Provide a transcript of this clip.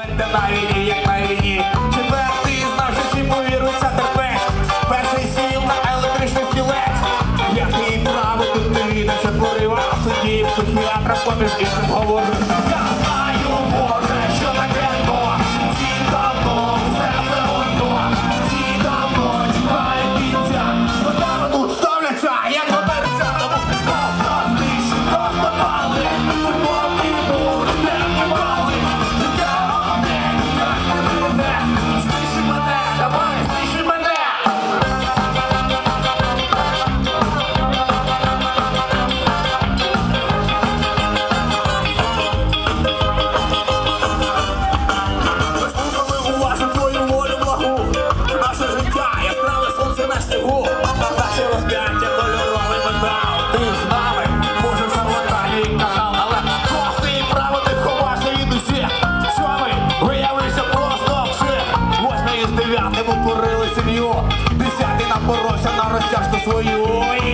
but the mighty Десятий напоровся на розтяжку свою.